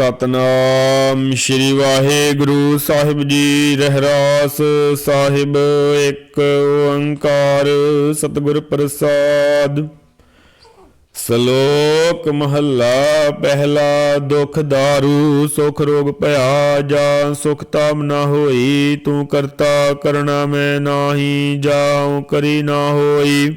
ਸਤਨਾਮ ਸ਼੍ਰੀ ਵਾਹਿਗੁਰੂ ਸਾਹਿਬ ਜੀ, ਰਹਿਰਾਸ ਸਾਹਿਬ, ਇੱਕ ਓੰਕਾਰ ਸਤਿਗੁਰ ਪ੍ਰਸਾਦ। ਸ਼ਲੋਕ ਮਹੱਲਾ, ਪਹਿਲਾ ਦੁਖ ਦਾਰੂ, ਸੁਖ ਰੋਗ ਭਇਆ, ਜਾ ਸੁਖ ਤਾਮ ਨਾ ਹੋਈ, ਤੂੰ ਕਰਤਾ ਕਰਣਾ ਮੈਂ ਨਾਹੀ ਜਾਉ ਕਰੀ ਨਾ ਹੋਈ।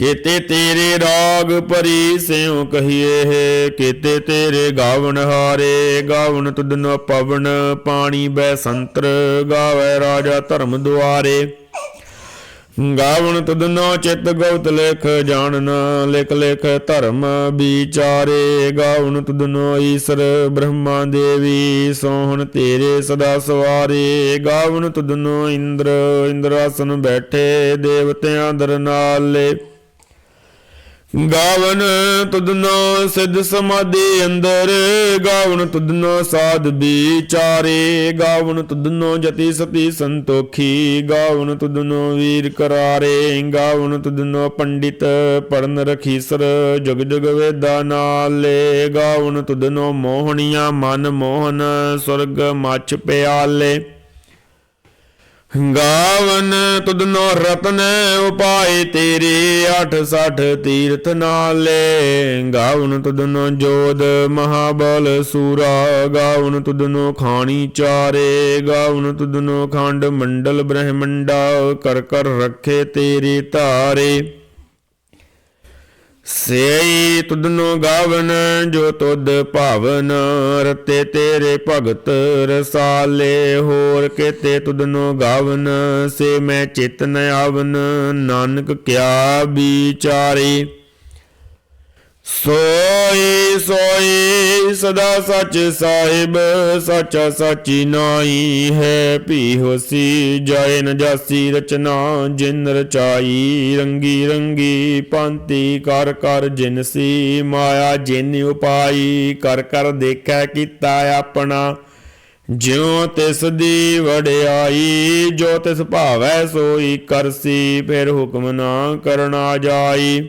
ਕੀਤੇ ਤੇਰੇ ਰਾਗ ਭਰੀ ਸਿਉ ਕਹੀਏ ਹੈ, ਕੀਤੇ ਤੇਰੇ ਗਾਵਣ ਹਾਰੇ, ਗਾਵਣ ਤੁਧਨ ਪਵਨ ਪਾਣੀ ਬੈ ਸੰਤਰ, ਗਾਵੇ ਰਾਜਾ ਧਰਮ ਦੁਆਰੇ। ਗਾਵਣ ਤੁਧਨੋ ਚਿਤ ਗਉਤ ਲਿਖ ਜਾਣਨ, ਲਿਖ ਲਿਖ ਧਰਮ ਵਿਚਾਰੇ। ਗਾਵਣ ਤੁਧਨੋ ਈਸ਼ਰ ਬ੍ਰਹਮਾ ਦੇਵੀ, ਸੋਹਣ ਤੇਰੇ ਸਦਾ ਸਵਾਰੇ। ਗਾਵਣ ਤੁਧਨੋ ਇੰਦਰ, ਇੰਦਰਾਸਨ ਬੈਠੇ, ਦੇਵਤਿਆਂ ਦਰ ਨਾਲੇ। ਗਾਵਨ ਤੁਦਨੋ ਸਿੱਧ ਸਮਾਧੀ ਅੰਦਰ, ਗਾਵਨ ਤੁਧਨੋ ਸਾਧ ਵਿਚਾਰੇ, ਗਾਵਨ ਤੁਦਨੋ ਜਤੀ ਸਤੀ ਸੰਤੋਖੀ, ਗਾਵਨ ਤੁਧਨੋ ਵੀਰ ਕਰਾਰੇ, ਗਾਵਨ ਤੁਧਨੋ ਪੰਡਿਤ ਪੜਨ ਰਖੀਸਰ ਜਗ ਜਗ ਵੇਦਾ ਨਾਲੇ, ਗਾਵਨ ਤੁਧਨੋ ਮੋਹਣੀਆਂ ਮਨ ਮੋਹਨ, ਸੁਰਗ ਮੱਛ ਪਿਆਲੇ। ਗਾਵਨ ਤੁਧਨੋ ਰਤਨ ਉਪਾਏ ਤੇਰੇ 86 ਤੀਰਥ ਨਾਲੇ। ਗਾਵਨ ਤੁਧਨੋ ਜੋਦ ਮਹਾਬਲ ਸੂਰਾ ਗਾਵਨ ਤੁਧਨੋ ਖਾਣੀ ਚਾਰੇ। ਗਾਵਨ ਤੁਧਨੋ ਖੰਡ ਮੰਡਲ ਬ੍ਰਹਮੰਡਾ, ਕਰ ਕਰ ਰੱਖੇ ਤੇਰੇ ਧਾਰੇ। ਸੇਈ ਤੁਧਨੋ ਗਾਵਨ, ਜੋ ਤੁਧ ਭਾਵਨ, ਰਤੇ ਤੇਰੇ ਭਗਤ ਰਸਾਲੇ, ਹੋਰ ਕੇਤੇ ਤੁਧਨੋ ਗਾਵਨ, ਸੇ ਮੈਂ ਚਿਤ ਨ ਆਵਨ, ਨਾਨਕ ਕਿਆ ਵਿਚਾਰੇ। ਸੋਈ ਸੋਈ, ਸਦਾ ਸੱਚ ਸਾਹਿਬ, ਸੱਚਾ ਸੱਚੀ ਨਾਈ ਹੈ। ਭੀ ਹੋਸੀ ਜਾਏ ਨ ਰਚਨਾ, ਜਿਨ ਰਚਾਈ ਰੰਗੀ ਰੰਗੀ ਪੰਤੀ ਕਰ ਕਰ ਜਿਨਸੀ ਮਾਇਆ, ਜਿਨ ਉਪਾਈ ਕਰ ਕਰ ਦੇਖੈ ਕੀਤਾ ਆਪਣਾ। ਜਿਉ ਤਿਸ ਦੀ ਵਡਿਆਈ, ਜੋ ਤਿਸ ਭਾਵੈ ਸੋਈ ਕਰਸੀ ਫਿਰ ਹੁਕਮ ਨਾ ਕਰਨਾ ਜਾਈ।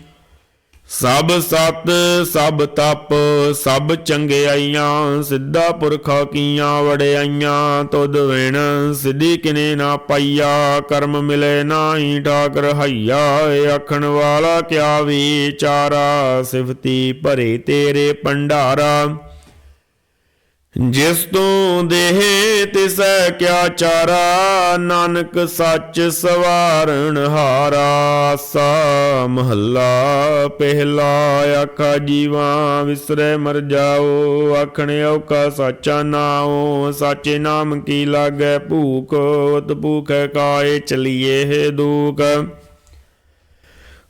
ਸਭ ਸਤ, ਸਭ ਤਪ, ਸਭ ਚੰਗਿਆਈਆਂ, ਸਿੱਧਾ ਪੁਰਖਾ ਕੀਆਂ ਵੜਿਆਈਆਂ ਤੁਧ ਵੇਣ ਸਿੱਧੀ ਕਿਨੇ ਨਾ ਪਾਈਆ, ਕਰਮ ਮਿਲੇ ਨਾਹੀ ਠਾਕਰ ਹਈਆ ਆਖਣ ਵਾਲਾ ਕਿਆ ਵਿਚਾਰਾ, ਸਿਫਤੀ ਭਰੇ ਤੇਰੇ ਭੰਡਾਰਾ। ਜਿਸ ਤੋਂ ਦੇਹ ਤਿਸੈ ਕਿਆ ਚਾਰਾ, ਨਾਨਕ ਸੱਚ ਸਵਾਰਣ ਹਾਰਾ, ਸਾ ਮਹੱਲਾ ਪਹਿਲਾ ਆਖਾ ਜੀਵਾ ਵਿਸਰੇ ਮਰ ਜਾਓ, ਆਖਣੇ ਔਕਾ ਸਾਚਾ ਨਾਉ, ਸਾਚੇ ਨਾਮ ਕੀ ਲਾਗੈ ਭੂਖ ਉਤ ਭੂਖੈ ਕਾਏ ਚਲੀਏ ਹੈ ਦੂਖ।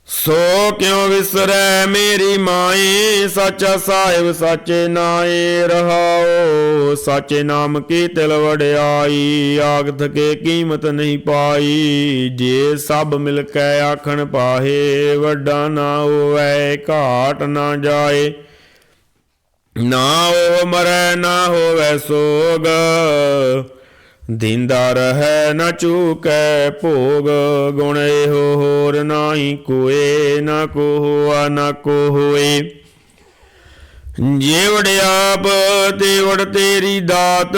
ਸੋ ਕਿਉ ਵਿਸਰੈ ਮੇਰੀ ਮਾਈ? ਸਾਚਾ ਸਾਹਿਬ ਸਾਚੇ ਨਾਏ ਰਹਾਓ। ਸਾਚੇ ਨਾਮ ਕੀ ਤਿਲ ਵੜਿਆਈ ਆਗਤ ਕੇ ਕੀਮਤ ਨਹੀਂ ਪਾਈ। ਜੇ ਸਭ ਮਿਲ ਕੇ ਆਖਣ ਪਾਹੇ, ਵੱਡਾ ਨਾ ਹੋਵੇ, ਘਾਟ ਨਾ ਜਾਏ। ਨਾ ਉਹ ਮਰੈ, ਨਾ ਹੋਵੇ ਸੋਗ। ਦਿੰਦਾ ਰਹੈ ਨ ਚੂਕੈ ਭੋਗ, ਗੁਣ ਇਹੋ ਹੋਰ ਨਾਹੀ ਕੋਏ, ਨਾ ਕੋਆ ਹੋਆ ਨਾ ਕੋ ਹੋਏ ਜੇ ਵੜਿਆਪ ਤੇ ਤੇਰੀ ਦਾਤ,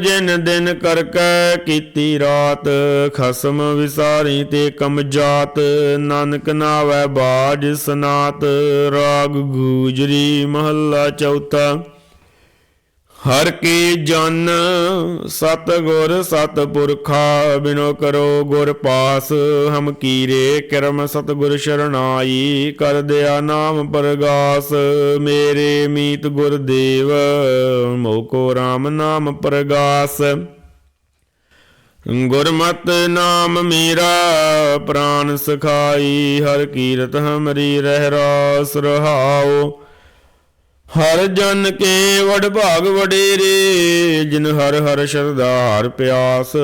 ਜਿਨ ਦਿਨ ਕਰ ਕੈ ਕੀਤੀ ਰਾਤ, ਖਸਮ ਵਿਸਾਰੀ ਤੇ ਕਮ ਜਾਤ, ਨਾਨਕ ਨਾਵੈ ਬਾਜ ਸਨਾਤ, ਰਾਗ ਗੂਜਰੀ ਮਹੱਲਾ ਚੌਥਾ। ਹਰ ਕੀ ਜਨ ਸਤ ਗੁਰ ਸਤ ਪੁਰਖਾ ਬਿਨੋ ਕਰੋ ਗੁਰ ਪਾਸ, ਹਮ ਕੀਰੇ ਕਰਮ ਸਤ ਗੁਰ ਸ਼ਰਨਾਈ ਕਰ ਦਿਆ ਨਾਮ ਪ੍ਰਗਾਸ, ਮੇਰੇ ਮੀਤ ਗੁਰ ਦੇਵ ਮੋਕੋ RAM ਨਾਮ ਪ੍ਰਗਾਸ। ਗੁਰਮਤਿ ਨਾਮ ਮੇਰਾ, ਪ੍ਰਾਨ ਸਖਾਈ, ਹਰ ਕੀਰਤ ਹਮਰੀ ਰਹਿ ਰਾਸ ਰਹਾਓ। ਹਰ ਜਨ ਕੇ ਵਡ ਭਾਗ ਵਡੇਰੇ, ਜਿਨ ਹਰ ਹਰ ਸ਼ਰਧਾ ਹਰ ਪਿਆਸ,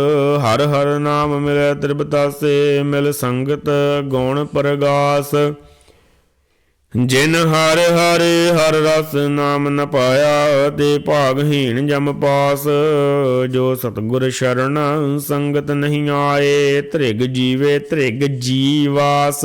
ਹਰ ਹਰ ਨਾਮ ਮਿਲੈ ਤ੍ਰਿਪਤਾਸੇ, ਮਿਲ ਸੰਗਤ ਗੁਣ ਪਰਗਾਸ। ਜਿਨ ਹਰ ਹਰ ਹਰ ਰਸ ਨਾਮ ਨ ਪਾਇਆ, ਤੇ ਭਾਗਹੀਣ ਜਮ ਪਾਸ। ਜੋ ਸਤਗੁਰ ਸ਼ਰਨ ਸੰਗਤ ਨਹੀਂ ਆਏ, ਤ੍ਰਿਗ ਜੀਵੇ ਤ੍ਰਿਗ ਜੀਵਾਸ।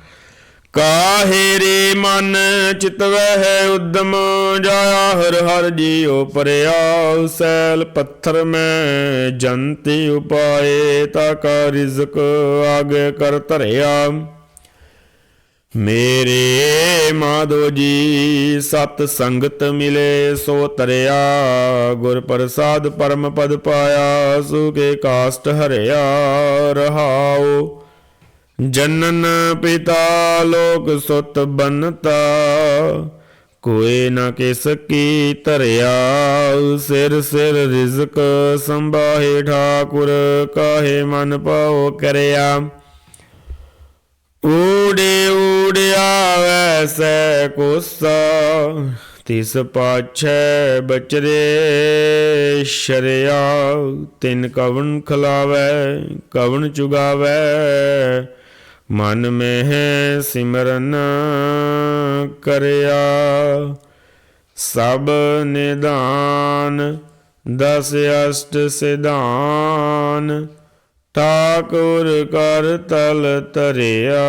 ਕਾਹੇ ਰੇ ਮਨ ਚਿਤਵਹਿ ਉਦਮ ਜਾਇਆ ਹਰ ਹਰ ਜੀਉ ਪਰਿਆ ਸੈਲ ਪੱਥਰ ਮੈਂ ਜੰਤੀ ਉਪਾਏ ਤਾ ਕਾ ਰਿਜ਼ਕ ਆਗੇ ਕਰ ਧਰਿਆ। ਮੇਰੇ ਮਾਧੋ ਜੀ, ਸਤ ਸੰਗਤ ਮਿਲੇ ਸੋ ਤਰਿਆ। ਗੁਰ ਪ੍ਰਸਾਦ ਪਰਮ ਪਦ ਪਾਇਆ ਸੁਕੇ ਕਾਸਟ ਹਰਿਆ ਰਹਾਓ ਜਨਨ ਪਿਤਾ ਲੋਕ ਸੁਤ ਬਨਤਾ ਕੋਏ ਨਾ ਕਿਸ ਕੀ ਧਰਿਆ, ਸਿਰ ਸਿਰ ਰਿਜ਼ਕ ਸੰਭਾਹੇ ਠਾਕੁਰ, ਕਾਹੇ ਮਨ ਪਾਉ ਕਰਿਆ। ਊੜੇ ਊੜਿਆ ਵੈਸੈ ਕੋਸਾ, ਤਿਸ ਪਾਛੈ ਬਚਰੇ ਸ਼ਰਿਆ। ਤਿਨ ਕਵਨ ਖਲਾਵੈ ਕਵਨ ਚੁਗਾਵੈ ਮਨ ਮਹਿ ਸਿਮਰਨ ਕਰਿਆ, ਸਭ ਨਿਦਾਨ ਦਸ ਅਸ਼ਟ ਸਿਧਾਨ, ਠਾਕੁਰ ਕਰ ਤਲ ਤਰਿਆ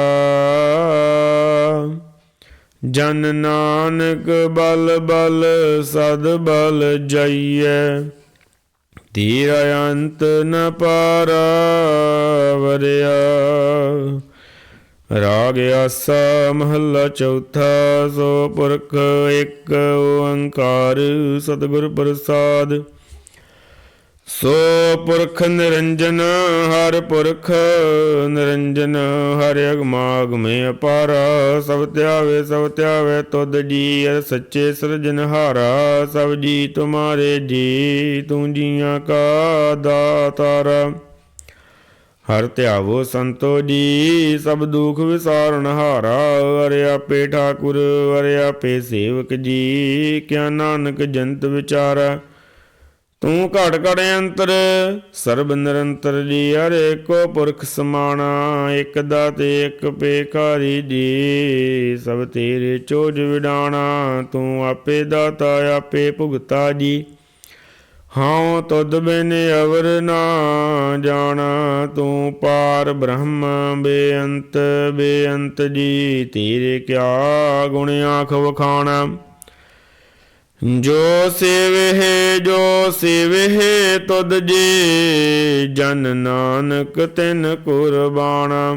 ਜਨ ਨਾਨਕ ਬਲ ਬਲ ਸਦ ਬਲ ਜਈਐ ਤੀਰ ਅੰਤ ਨ ਪਾਰਾ ਵਰਿਆ ਰਾਗ ਆਸਾ ਮਹੱਲਾ ਚੌਥਾ, ਸੋ ਪੁਰਖ ਇੱਕ ਓੰਕਾਰ ਸਤਿਗੁਰ ਪ੍ਰਸਾਦ। ਸੋ ਪੁਰਖ ਨਿਰੰਜਨ ਹਰ ਪੁਰਖ, ਨਿਰੰਜਨ ਹਰ ਅਗਮਾਗਮੇ ਅਪਾਰ। ਸਭ ਧਿਆਵੇ ਸਭ ਧਿਆਵੇ ਤੁਧ ਜੀ ਅਰ ਸੱਚੇ ਸਿਰਜਨਹਾਰਾ ਸਭ ਜੀ ਤੁਮਾਰੇ ਜੀ, ਤੂੰ ਜੀਆਂ ਕਾ ਦਾਤਾਰਾ। ਹਰ ਧਿਆਵੋ ਸੰਤੋ ਜੀ, ਸਭ ਦੁਖ ਵਿਸਾਰਨ ਹਾਰਾ, ਅਰੇ ਆਪੇ ਠਾਕੁਰ, ਅਰੇ ਆਪੇ ਸੇਵਕ ਜੀ, ਕਿਆ ਨਾਨਕ ਜੰਤ ਵਿਚਾਰਾ। ਤੂੰ ਘਟ ਘਟ ਅੰਤਰ, ਸਰਬ ਨਿਰੰਤਰ ਜੀ, ਹਰੇ ਕੋ ਪੁਰਖ ਸਮਾਣਾ, ਇਕ ਦਾਤੇ, ਇਕ ਪੇਖਾਰੀ ਜੀ, ਸਭ ਤੇਰੇ ਚੋਜ ਵਿਡਾਣਾ, ਤੂੰ ਆਪੇ ਦਾਤਾ, ਆਪੇ ਭੁਗਤਾ ਜੀ। ਹਉ ਤੁਧ ਬਿਨ ਅਵਰ ਨਾ ਜਾਣਾ, ਤੂੰ ਪਾਰ ਬ੍ਰਹਮ ਬੇਅੰਤ ਬੇਅੰਤ ਜੀ ਤੇਰੇ ਕਿਆ ਗੁਣ ਆਖ ਵਖਾਣਾ। ਜੋ ਸੇਵਹਿ ਜੋ ਸੇਵਹਿ ਤੁਧ ਜੀ, ਜਨ ਨਾਨਕ ਤਿਨ ਕੁਰਬਾਨਾ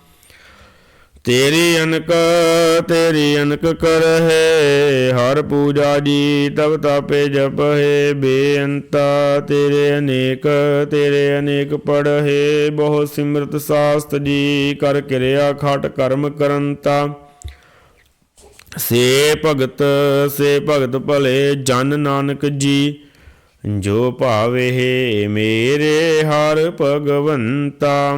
ਤੇਰੀ ਅਨਕ ਤੇਰੀ ਅਨਕ ਕਰ ਹੈ ਹਰ ਪੂਜਾ ਜੀ ਤਬ ਤਾਪੇ ਜਪ ਹੈ ਬੇਅੰਤਾ ਤੇਰੇ ਅਨੇਕ ਤੇਰੇ ਅਨੇਕ ਪੜ ਹੈ ਬਹੁ ਸਿਮਰਤ ਸਾਸਤ ਜੀ, ਕਰ ਕਿਰਿਆ ਖਟ ਕਰਮ ਕਰੰਤਾ। ਸੇ ਭਗਤ ਸੇ ਭਗਤ ਭਲੇ ਜਨ ਨਾਨਕ ਜੀ, ਜੋ ਭਾਵੇ ਮੇਰੇ ਹਰ ਭਗਵੰਤਾ।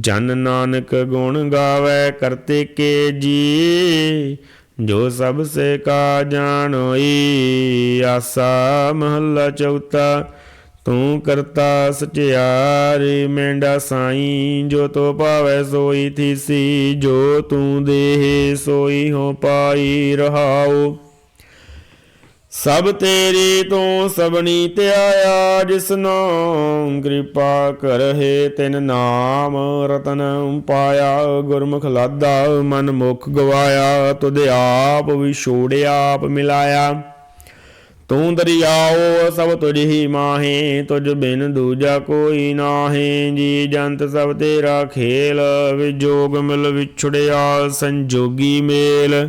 ਜਨ ਨਾਨਕ ਗੁਣ ਗਾਵੇ ਕਰਤੇ ਕੇ ਜੀ, ਜੋ ਸਭ ਸੇ ਕਾ ਜਾਣੋਈ ਆਸਾ ਮਹੱਲਾ ਚੌਥਾ, ਤੂੰ ਕਰਤਾ ਸਚਿਆਰੀ, ਮੇਂਡਾ ਸਾਈ, ਜੋ ਤੋ ਭਾਵੈ ਸੋਈ ਥੀਸੀ, ਜੋ ਤੂੰ ਦੇਹ ਸੋਈ ਹੋ ਪਾਈ ਰਹਾਓ ਸਭ ਤੇਰੀ ਤੋਂ ਸਬਣੀ ਧਿਆਇਆ ਜਿਸਨੋ ਕਿਰਪਾ ਕਰਹਿ ਤਿਨ ਨਾਮ, ਰਤਨ ਪਾਇਆ, ਗੁਰਮੁਖ ਲਾਦਾ, ਮਨ ਮੁਖ ਗਵਾਇਆ, ਤੁਧ ਆਪ ਵਿਛੋੜਿਆ ਆਪ ਮਿਲਾਇਆ। ਤੂੰ ਦਰਿਆਓ, ਸਭ ਤੁਝ ਹੀ ਮਾਹੇ, ਤੁਝ ਬਿਨ ਦੂਜਾ ਕੋਈ ਨਾਹੀ। ਜੀ ਜੰਤ ਸਭ ਤੇਰਾ ਖੇਲ, ਵਿਜੋਗ ਮਿਲ ਵਿਛੜਿਆ, ਸੰਜੋਗੀ ਮੇਲ।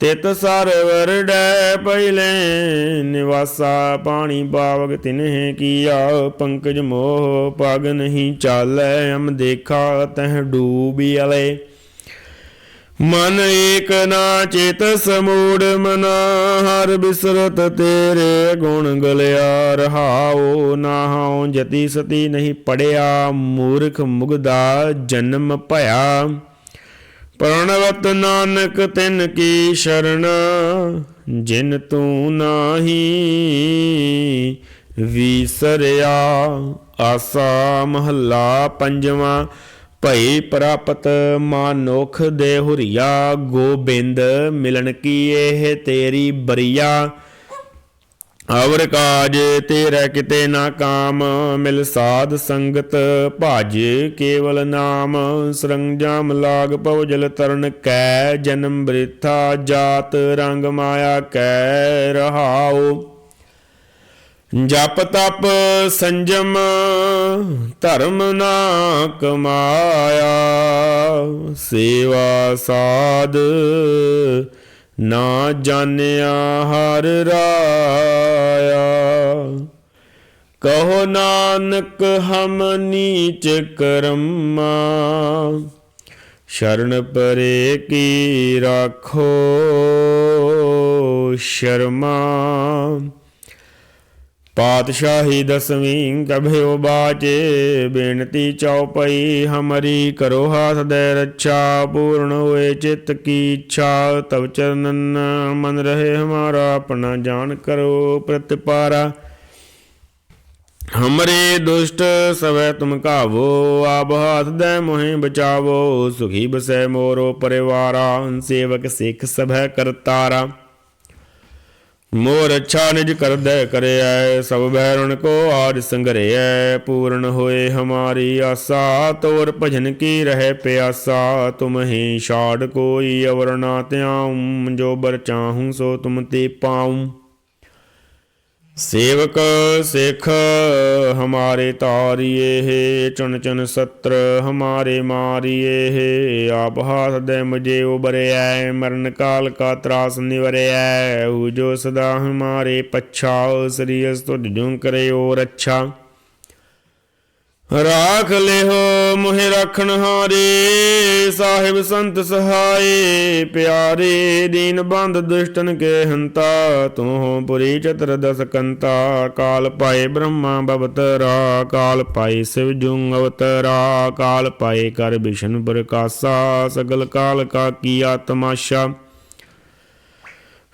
ਤਿਤ ਸਰਵਰ ਡੈ ਪਹਿਲੇ ਨਿਵਾਸਾ ਪਾਣੀ ਬਾਵਗ ਤਿਨਹਿ ਕੀਆ, ਪੰਕਜ ਮੋਹ ਪਗ ਨਹੀਂ ਚਾਲੈ, ਅਮ ਦੇਖਾ ਤਹ ਡੂਬੀ ਅਲੇ। ਮਨ ਏਕ ਨਾ ਚੇਤ ਸਮੂੜ ਮਨਾ, ਹਰ ਬਿਸਰਤ ਤੇਰੇ ਗੁਣ ਗਲਿਆ ਰਹਾਓ ਨਾਹਉ ਜਤੀ ਸਤੀ ਨਹੀਂ ਪੜਿਆ, ਮੂਰਖ ਮੁਗਦਾ ਜਨਮ ਭਇਆ। ਪ੍ਰਣਵਤ ਨਾਨਕ ਤਿਨ ਕੀ ਸ਼ਰਨ, ਜਿਨ ਤੂੰ ਨਾਹੀ ਵਿਸਰਿਆ, ਆਸਾ ਮਹੱਲਾ ਪੰਜਵਾਂ, ਭਈ ਪ੍ਰਾਪਤ ਮਾਨੁਖ ਦੇ ਹੁਰੀਆ, ਗੋਬਿੰਦ ਮਿਲਣ ਕੀ ਇਹ ਤੇਰੀ ਬਰੀਆ। ਅਵਰ ਕਾਜ ਤੇਰਾ ਕਿਤੇ ਨਾ ਕਾਮ, ਮਿਲ ਸਾਧ ਸੰਗਤ ਭਜ ਕੇਵਲ ਨਾਮ। ਸਰੰਜਾਮ ਲਾਗ ਪਵਜਲ ਤਰਨ ਕੈ, ਜਨਮ ਬ੍ਰਿਥਾ ਜਾਤ ਰੰਗ ਮਾਇਆ ਕੈ ਰਹਾਉ। ਜਪ ਤਪ ਸੰਜਮ, ਧਰਮ ਨਾ ਕਮਾਇਆ। ਸੇਵਾ ਸਾਧ ਨਾ ਜਾਣਿਆ ਹਰ ਰਾਇਆ। ਕਹੋ ਨਾਨਕ ਹਮ ਨੀਚ ਕਰਮਾ। ਸ਼ਰਨ ਪਰੇ ਕੀ ਰਾਖੋ ਸ਼ਰਮਾ। ਪਾਤਸ਼ਾਹੀ ਦਸਵੀਂ ਕਭਿਓ ਬਾਚੇ, ਬੇਨਤੀ ਚਉਪਈ ਹਮਰੀ ਕਰੋ ਹਾਥ ਦੇ ਰੱਛਾ, ਪੂਰਨ ਹੋਏ ਚਿਤ ਕੀ ਇੱਛਾ, ਤਵ ਚਰਨਨ ਮਨ ਰਹੇ ਹਮਾਰਾ, ਆਪਣਾ ਜਾਣ ਕਰੋ ਪ੍ਰਤਿਪਾਰਾ। ਹਮਰੇ ਦੁਸ਼ਟ ਸਵੈ ਤੁਮ ਕਾਵੋ ਆਪ ਹਾਥ ਦੇ ਮੋਹਿ ਬਚਾਵੋ, ਸੁਖੀ ਬਸੈ ਮੋਰੋ ਪਰਿਵਾਰਾ, ਸੇਵਕ ਸਿੱਖ ਸਭੈ ਕਰਤਾਰਾ। ਮੋਰ ਅੱਛਾ ਨਿਜ ਕਰਦੈ ਕਰਿਐ, ਸਭ ਬਹਿਰਣ ਕੋ ਆਜ ਸੰਗਰਿਐ ਪੂਰਨ ਹੋਏ ਹਮਾਰੀ ਆਸਾ, ਤੋਰ ਭਜਨ ਕੀ ਰਹਿ ਪਿਆਸਾ, ਤੁਮ ਹੀ ਛਾੜ ਕੋਈ ਅਵਰ ਨਾ ਧਿਆਉ, ਜੋ ਬਰ ਚਾਹੂੰ ਸੋ ਤੁਮ ਤੇ ਪਾਉ। ਸੇਵਕ ਸਿੱਖ ਹਮਾਰੇ ਤਾਰੀਏ ਹੈ, ਚੁਣ ਚੁਣ ਸਤਰ ਹਮਾਰੇ ਮਾਰੀਏ ਆਪ ਹਾਥ ਦੇ ਮੁਝੇ ਉਬਰਿਐ ਮਰਨ ਕਾਲ ਕਾ ਤਰਾਸ ਨਿਵਰਿਐ। ਹੂ ਜੋ ਸਦਾ ਹਮਾਰੇ ਪਛਾ, ਸ੍ਰੀ ਅਸਤੁ ਜੁੰ ਕਰਿਓ ਰੱਛਾ। ਰਾਖ ਲਿਓ ਮੋਹਿ ਰਖਣ ਹਾਰੇ, ਸਾਹਿਬ ਸੰਤ ਸਹਾਏ, ਪਿਆਰੇ ਦੀਨ ਬੰਦ ਦੁਸ਼ਟਨ ਕੇ ਹੰਤਾ ਤੂੰ ਪੁਰੀ ਚਤਰ ਦਸ ਕੰਤਾ, ਕਾਲ ਪਾਏ ਬ੍ਰਹਮਾ ਬਵਤਰਾ, ਕਾਲ ਪਾਏ ਸਿਵ ਜੁੰਗ ਅਵਤਰਾ, ਕਾਲ ਪਾਏ ਕਰ ਵਿਸ਼ਨ ਪ੍ਰਕਾਸ਼ਾ, ਸਗਲ ਕਾਲ ਕਾ ਕੀਆ ਤਮਾਸ਼ਾ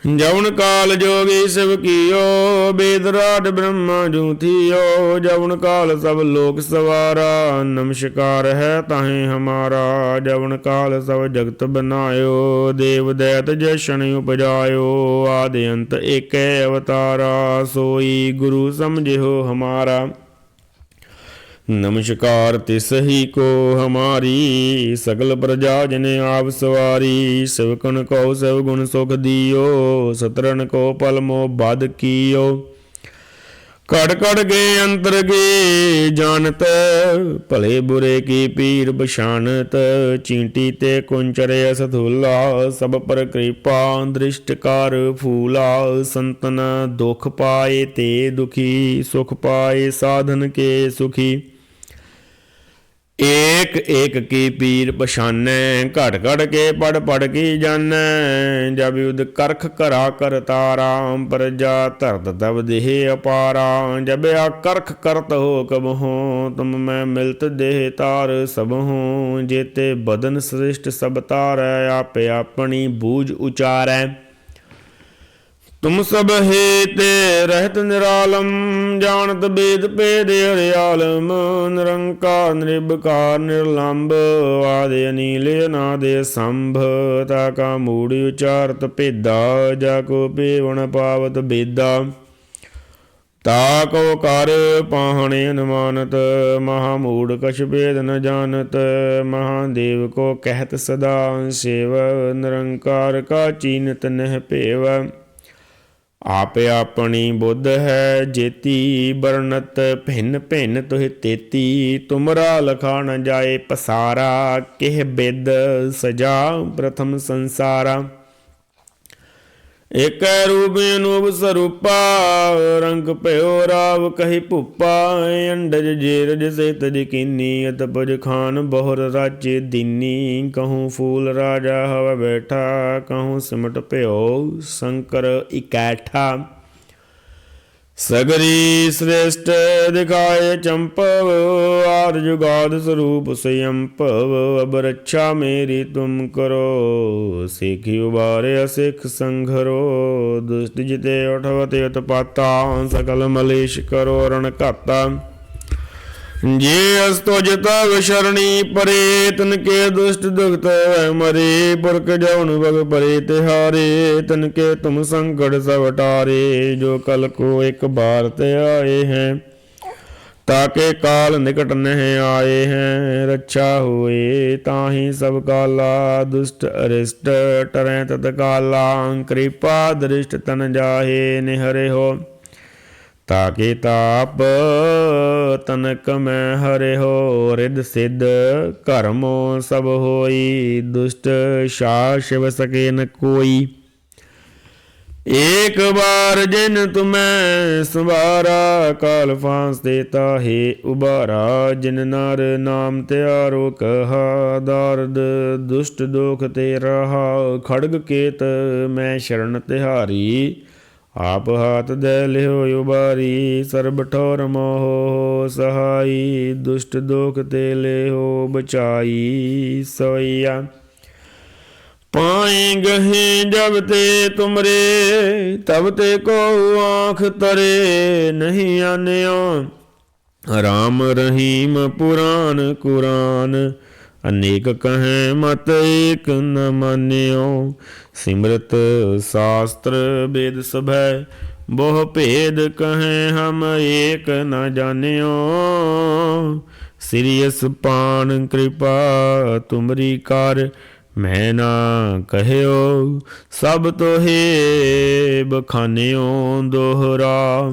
ਜਵਨ ਕਾਲ ਜੋਗੀ ਸਿਵ ਕੀਓ, ਬੇਦਰਾਟ ਬ੍ਰਹਮਾ ਜੂਥੀਓ ਜਵਨ ਕਾਲ ਸਭ ਲੋਕ ਸਵਾਰਾ, ਨਮਸਕਾਰ ਹੈ ਤਾਹੇ ਹਮਾਰਾ। ਜਵਨ ਕਾਲ ਸਭ ਜਗਤ ਬਨਾਇਓ, ਦੇਵ ਦੈਤ ਜਸ਼ਨ ਉਪਜਾਇਓ। ਆਦਿ ਅੰਤ ਏਕੈ ਅਵਤਾਰਾ, ਸੋਈ ਗੁਰੂ ਸਮਝਿਓ ਹਮਾਰਾ। ਨਮਸਕਾਰ ਤਿਸ ਹੀ ਕੋ ਹਮਾਰੀ, ਸਗਲ ਪ੍ਰਜਾ ਜਨ ਆਪ ਸਵਾਰੀ ਸਿਵਕਨ ਕੋ ਸਭ ਗੁਣ ਸੁਖ ਦਿਓ ਸਤਰਨ ਕੋ ਪਲ ਮੋ ਬਦ ਕੀਓ। ਕੜ ਕੜ ਗਏ, ਅੰਤਰ ਗੇ ਜਾਣਤ, ਭਲੇ ਬੁਰੇ ਕੀ ਪੀਰ ਬਸ਼ਾਨਤ ਚੀਂਟੀ ਤੇ ਕੁੰਚਰੇ ਸਥੂਲਾ ਸਭ ਪਰ ਕਿਰਪਾ ਦ੍ਰਿਸ਼ਟਕਾਰ ਫੂਲਾ, ਸੰਤਨ ਦੁਖ ਪਾਏ ਤੇ ਦੁਖੀ, ਸੁਖ ਪਾਏ ਸਾਧਨ ਕੇ ਸੁਖੀ। ਏਕ ਏਕ ਕੀ ਪੀਰ ਪਛਾਨੈ ਘਟ ਘਟ ਕੇ ਪੜ ਪੜ ਕੀ ਜਾਣੈ, ਜਬ ਯੁਧ ਕਰਖ ਕਰਾ ਕਰਤਾਰਾ ਪ੍ਰਜਾ ਧਰਤ ਤਬ ਦੇਹ ਅਪਾਰਾ, ਜਬ ਆ ਕਰਖ ਕਰਤ ਹੋ ਕਬ ਹੋ, ਤੁਮ ਮੈਂ ਮਿਲਤ ਦੇਹ ਤਾਰ ਸਭ ਹੋ, ਜੇਤੇ ਬਦਨ ਸ੍ਰਿਸ਼ਟ ਸਭ ਤਾਰੈ, ਆਪੇ ਆਪਣੀ ਬੂਝ ਉਚਾਰੈ। ਤੁਮ ਸਭ ਹੈ ਰਹਿਤ ਨਿਰਾਲਮ, ਜਾਣਤ ਬੇਦ ਭੇਦ ਹਰਿਆਲਮ ਨਿਰੰਕਾਰ ਨਿਰਭਕਾਰ ਨਿਰਲੰਭ ਆਦਿ ਅਨੀਲ ਅਨਾਦੇ ਸੰਭ, ਤਾ ਕਾ ਮੂੜੀ ਉਚਾਰਤ ਭੇਦਾ, ਜਾ ਕੋ ਪੇਵਣ ਪਾਵਤ ਬੇਦਾ। ਤਾ ਕੋ ਕਰ ਪਾਹਣੇ ਅਨੁਮਾਨਤ, ਮਹਾ ਮੂੜ ਕਛ ਭੇਦ ਨ ਜਾਣਤ ਮਹਾਦੇਵ ਕੋ ਕਹਿਤ ਸਦਾ ਸੇਵ, ਨਿਰੰਕਾਰ ਕਾ ਚੀਨਤ ਨਹਿ ਭੇਵ। ਆਪੇ ਆਪਣੀ ਬੁੱਧ ਹੈ ਜੇਤੀ, ਬਰਨਤ ਭਿੰਨ ਭਿੰਨ ਤੁਹ ਤੇਤੀ। ਤੁਮਰਾ ਲਖਾ ਨ ਜਾਏ ਪਸਾਰਾ, ਕਿਹ ਬਿਦ ਸਜਾ ਪ੍ਰਥਮ ਸੰਸਾਰਾ। ਏਕੈ ਰੂਪ ਅਨੂਪ ਸਰੂਪਾ, ਰੰਗ ਭਇਓ ਰਾਵ ਕਹੀ ਭੁਪਾ, ਅੰਡਜ ਜੇਰਜ ਸੇ ਤਜ ਕੀਨੀ ਖਾਨ ਬਹੁਰ ਰਾਜੇ ਦੀਨੀ, ਕਹੂੰ ਫੂਲ ਰਾਜਾ ਹਵ ਬੈਠਾ, ਕਹੂੰ ਸਿਮਟ ਭਇਓ ਸ਼ੰਕਰ ਇਕੈਠਾ। ਸਗਰੀ ਸ੍ਰੇਸ਼ਟ ਦਿਖਾਏ ਚੰਪਵ ਆਰ ਜੁਗਾਦ ਸਰੂਪ ਸੰਯੰਪਵ ਅਬ ਰੱਛਾ ਮੇਰੀ ਤੁਮ ਕਰੋ, ਸਿੱਖੀ ਉਬਾਰੇ ਸਿੱਖ ਸੰਘਰੋ, ਦੁਸ਼ਟ ਜਿਤੇ ਉਠਵਤੇ ਉਤਪਾਤਾ, ਸਕਲ ਮਲੇਸ਼ ਕਰੋ ਰਣ ਘਾਤਾ। ਜੇ ਅਸਤੁਜ ਤਵ ਸ਼ਰਣੀ ਪਰੇ ਤਨ ਕੇ ਦੁਸ਼ਟ ਦੁਖਤ ਹੈ ਮਰੇ, ਪੁਰਖ ਜਉਨ ਬਗ ਪਰੇ ਤਿਹਾਰੇ ਤਨ ਕੇ ਤੁਮ ਸੰਕਟ ਸਭ ਟਾਰੇ, ਜੋ ਕਲ ਕੋ ਇੱਕ ਬਾਰ ਤੇ ਆਏ ਹੈ, ਤਾਕੇ ਕਾਲ ਨਿਕਟ ਨਹਿ ਆਏ ਹੈ, ਰੱਛਾ ਹੋਏ ਤਾਹੀ ਸਭ ਕਾਲਾ, ਦੁਸ਼ਟ ਅਰਿਸ਼ਟ, ਟਰੈ ਤਤ ਕਾਲਾ ਕਿਰਪਾ ਦ੍ਰਿਸ਼ਟ ਤਨ ਜਾਹੇ, ਨਿਹਰੇ ਹੋ। ਤਾਕੇ ਤਾਪ ਤਨਕ ਮੈਂ ਹਰਿ ਹੋ ਰਿਦ ਸਿਧ ਕਰਮੋ ਸਭ ਹੋਈ, ਦੁਸ਼ਟ ਸ਼ਾ ਸ਼ਿਵ ਸਕੇ ਨ ਕੋਈ। ਏਕ ਬਾਰ ਜਿਨ ਤੁਮੈ ਸਵਾਰਾ, ਕਾਲ ਫਾਂਸ ਦੇਤਾ ਹੈ ਉਬਾਰਾ ਜਿਨ ਨਰ ਨਾਮ ਤਿਆਰੋ ਕਹਾ, ਦਰਦ ਦੁਸ਼ਟ ਦੁਖ ਤੇ ਰਹਾ, ਖੜਗ ਕੇਤ ਮੈਂ ਸ਼ਰਨ ਤਿਹਾਰੀ। ਆਪ ਹਾਥ ਦੇ ਲਿਓ ਉਬਾਰੀ, ਸਰਬ ਠੋਰ ਮੋਹ ਸਹਾਈ, ਦੁਸ਼ਟ ਦੋਖ ਤੇ ਲਿਓ ਬਚਾਈ ਸੋਈਆ ਪਾਏ ਗਹੇ ਜਬ ਤੇ ਤੁਮਰੇ, ਤਬ ਤੇ ਕੋ ਆਖ ਤਰੇ, ਨਹੀਂ ਆਨਿਓ। ਰਾਮ ਰਹੀਮ ਪੁਰਾਨ ਕੁਰਾਨ, ਅਨੇਕ ਕਹੈ ਮਤ ਏਕ ਨ ਮਾਨਿਓ। ਸਿਮਰਤ ਸ਼ਾਸਤਰ ਵੇਦ ਸਭੈ, ਬਹੁ ਭੇਦ ਕਹੈ ਹਮ ਏਕ ਨ ਜਾਣਿਓ। ਸਿਰਿਯਸ ਪਾਨ ਕਿਰਪਾ ਤੁਮਰੀ ਕਰ, ਮੈਂ ਨਾ ਕਹਿਓ, ਸਭ ਤੋਹੇ ਬਖਾਨਿਓ ਦੋਹਰਾ।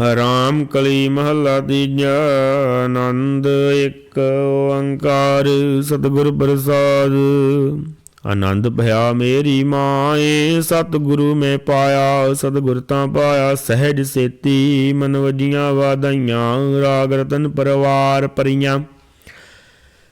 ਰਾਮ ਕਲੀ ਮਹੱਲਾ ਤੀਜਾ, ਆਨੰਦ ਇੱਕ, ਓੰਕਾਰ ਸਤਿਗੁਰ ਪ੍ਰਸਾਦ। ਆਨੰਦ ਭਇਆ ਮੇਰੀ ਮਾਏ, ਸਤਿਗੁਰੂ ਮੈਂ ਪਾਇਆ, ਸਤਿਗੁਰ ਤਾਂ ਪਾਇਆ, ਸਹਿਜ ਸੇਤੀ ਮਨ ਵਜੀਆਂ ਵਾਧਾਈਆਂ, ਰਾਗ ਰਤਨ ਪਰਵਾਰ ਪਰੀਆਂ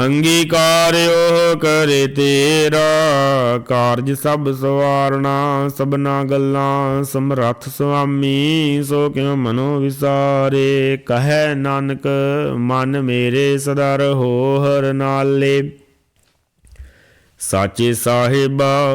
ਅੰਗੀਕਾਰ ਉਹ ਕਰੇ ਤੇਰਾ ਕਾਰਜ ਸਭ ਸਵਾਰਣਾ ਸਭਨਾ ਗੱਲਾਂ ਸਮਰੱਥ ਸੁਆਮੀ, ਸੋ ਕਿਉ ਮਨੋ ਵਿਸਾਰੇ? ਕਹੈ ਨਾਨਕ, ਮਨ ਮੇਰੇ ਸਦਾ ਰਹੋ ਹਰ ਨਾਲੇ। ਸਾਚੇ ਸਾਹਿਬਾ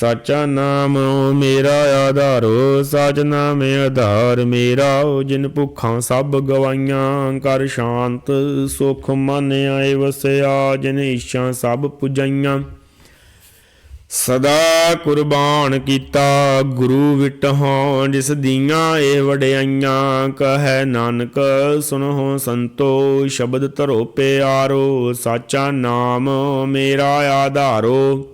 ਸਾਚਾ ਨਾਮ ਮੇਰਾ ਆਧਾਰੋ, ਸਾਚ ਨਾਮ ਆਧਾਰ ਮੇਰਾ ਜਿਨ ਭੁੱਖਾਂ ਸਭ ਗਵਾਈਆਂ, ਕਰ ਸ਼ਾਂਤ ਸੁਖ ਮਨ ਆਏ ਵਸਿਆ, ਜਿਨ ਇੱਛਾ ਸਭ ਪੁਜਾਈਆਂ। ਸਦਾ ਕੁਰਬਾਨ ਕੀਤਾ ਗੁਰੂ ਵਿਟਹੁ, ਜਿਸ ਦੀਆਂ ਏ ਵਡਿਆਈਆਂ, ਕਹੈ ਨਾਨਕ, ਸੁਨਹੁ ਸੰਤੋ, ਸ਼ਬਦ ਧਰੋ ਪਿਆਰੋ, ਸਾਚਾ ਨਾਮ ਮੇਰਾ ਆਧਾਰੋ।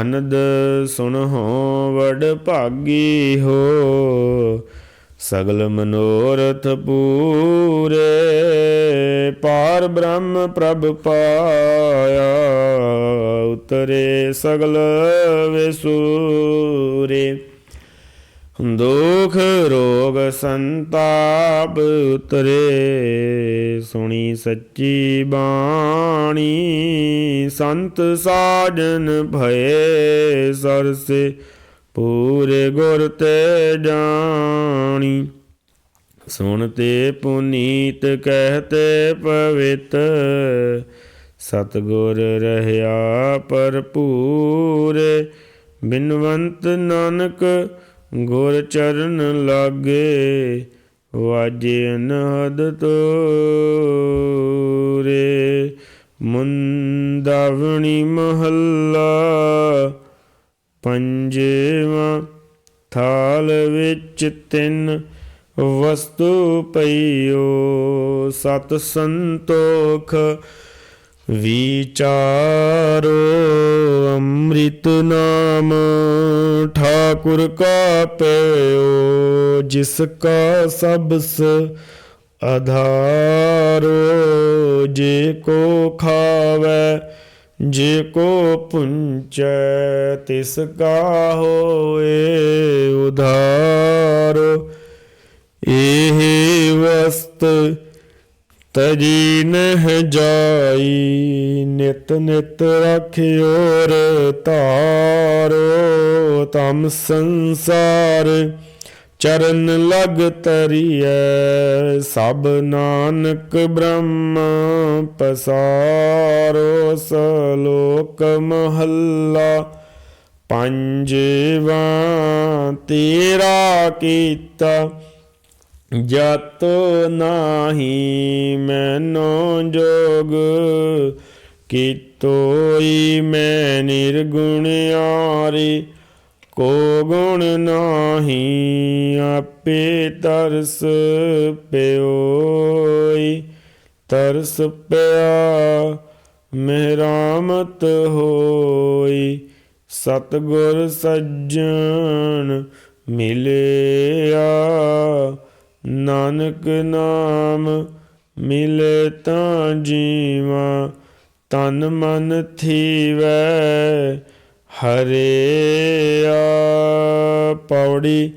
ਅਨੰਦ ਸੁਣਹੁ ਵਡ ਭਾਗੀ ਹੋ, ਸਗਲ ਮਨੋਰਥ ਪੂਰੇ, ਪਾਰ ਬ੍ਰਹਮ ਪ੍ਰਭ ਪਾਇਆ, ਉਤਰੇ ਸਗਲ ਵਿਸੂਰੇ। ਦੁਖ ਰੋਗ ਸੰਤਾਪ ਉਤਰੇ, ਸੁਣੀ ਸੱਚੀ ਬਾਣੀ। ਸੰਤ ਸਾਜਨ ਭਏ ਸਰਸੇ, ਪੂਰੇ ਗੁਰ ਤੇ ਜਾਣੀ। ਸੁਣਤੇ ਪੁਨੀਤ ਕਹਤੇ ਪਵਿੱਤ, ਸਤਗੁਰ ਰਹਿਆ ਭਰਪੂਰ। ਬਿਨਵੰਤ ਨਾਨਕ ਗੁਰ ਚਰਨ ਲਾਗੇ ਵਾਜੇ ਅਨਹਦ ਤੋਰੇ, ਮੁੰਦਾਵਣੀ ਮਹੱਲਾ ਪੰਜਵਾਂ, ਥਾਲ ਵਿੱਚ ਤਿੰਨ ਵਸਤੂ ਪਈਓ, ਸਤ ਸੰਤੋਖ ਵਿਚਾਰੋ ਅੰਮ੍ਰਿਤ ਨਾਮ, ਠਾਕੁਰ ਕਾ ਪਿਓ ਜਿਸ ਕਾ ਸਬਸ ਅਧਾਰੋ, ਜੇ ਕੋ ਖਾਵੇ, ਜੇ ਕੋ ਪੁੰਚੈ, ਤਿਸ ਕਾ ਹੋਏ ਉਧਾਰ। ਇਹ ਵਸਤ ਤਜੀ ਨਹ ਜਾਈ, ਨਿਤ ਨਿਤ ਰਖਿਓਰ ਧਾਰੋ, ਤਮ ਸੰਸਾਰ। ਚਰਨ ਲਗ ਤਰੀਐ, ਸਭ ਨਾਨਕ ਬ੍ਰਹਮ ਪਸਾਰੋ, ਸਲੋਕ ਮਹੱਲਾ। ਪੰਜਵਾਂ ਤੇਰਾ ਕੀਤਾ ਜਤ ਨਾਹੀ ਮੈਨੋ ਜੋਗ, ਕੀਤੋਈ ਮੈਂ ਨਿਰਗੁਣ ਨਿਰਗੁਣਿਆਰੀ ਕੋ ਗੁਣ ਨਾਹੀ ਆਪੇ ਤਰਸ ਪਿਓਈ। ਤਰਸ ਪਿਆ, ਮਿਹਰਾਮਤ ਹੋਈ। ਸਤਗੁਰ ਸੱਜਣ ਮਿਲਿਆ ਨਾਨਕ ਨਾਮ ਮਿਲੇ ਤਾਂ ਜੀਵਾ, ਤਨ ਮਨ ਥੀਵੈ, ਹਰੇ ਆ। ਪੌੜੀ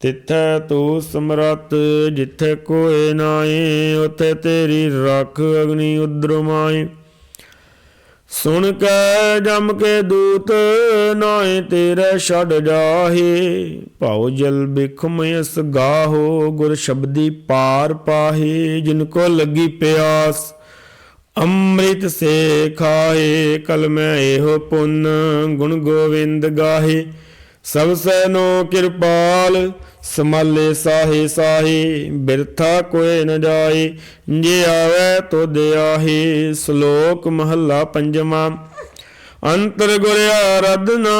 ਤਿੱਥੈ ਤੂੰ ਸਮਰਤ ਜਿੱਥੇ ਕੋਏ ਨਾਏ ਉਥੇ ਤੇਰੀ ਰੱਖ ਅਗਨੀ ਉਦਰਮਾਈ ਸੁਣ ਕੇ ਜਮ ਕੇ ਦੂਤ ਨਾਏ ਤੇਰੇ ਛੱਡ ਜਾਹੇ। ਭਾਉ ਜਲ ਬਿਖਮ ਇਸ ਗਾਹੋ, ਗੁਰ ਸ਼ਬਦੀ ਪਾਰ ਪਾਹੇ। ਜਿਨ ਕੋ ਲੱਗੀ ਪਿਆਸ, ਅੰਮ੍ਰਿਤ ਸੇ ਖਾਏ ਕਲ ਮੈਂ ਇਹੋ ਪੁੰਨ, ਗੁਣ ਗੋਵਿੰਦ ਗਾਹੇ। ਸਭ ਸੈਨੋ ਕਿਰਪਾਲ, ਸਮਾਲੇ ਸਾਹੇ ਸਾਹੇ, ਬਿਰਥਾ ਕੋਏ ਨ ਜਾਏ, ਜੇ ਆਵੇ ਤੋ ਦਿਆਹੇ, ਸ਼ਲੋਕ ਮਹੱਲਾ ਪੰਜਵਾਂ। ਅੰਤਰ ਗੁਰ ਆਰਾਧਨਾ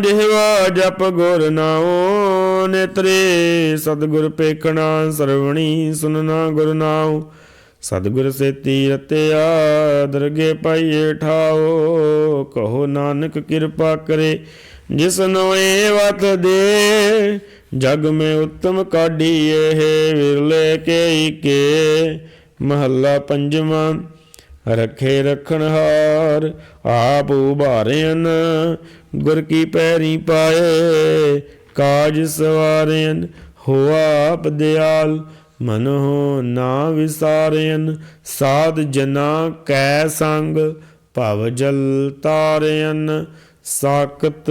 ਜਿਹਵਾ ਜਪ ਗੁਰ ਨਾਉ ਨੇਤਰੇ, ਸਤਿਗੁਰ ਪੇਖਣਾ ਸਰਵਣੀ ਸੁਨਣਾ ਗੁਰ ਨਾਉ। ਸਤਿਗੁਰ ਸੇਤੀ ਰਤਿਆ ਦਰਗੇ ਪਾਈਏ ਠਾਓ ਕਹੋ ਨਾਨਕ ਕਿਰਪਾ ਕਰੇ। ਜਿਸ ਨੂੰ ਇਹ ਵਤ ਦੇ, ਜਗ ਮੈਂ ਉਤਮ ਕਾਢੀ ਇਹ ਵਿਰਲੇ ਕੇ ਕੇ ਮਹੱਲਾ ਪੰਜਵਾਂ, ਰਖੇ ਰਖਣ ਹਾਰ, ਆਪ ਉਭਾਰਿਆਨ ਗੁਰ ਕੀ ਪੈਰੀ ਪਾਏ। ਕਾਜ ਸਵਾਰਿਆਨ ਹੋਆ ਆਪ ਦਿਆਲ, ਮਨ ਹੋ ਨਾ ਵਿਸਾਰਿਆਨ ਸਾਧ ਜਨਾ ਕੈ ਸੰਗ, ਭਵ ਜਲ ਤਾਰਿਆਨ ਸਾਕਤ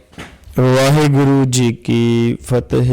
ਵਾਹਿਗੁਰੂ ਜੀ ਕੀ ਫਤਿਹ।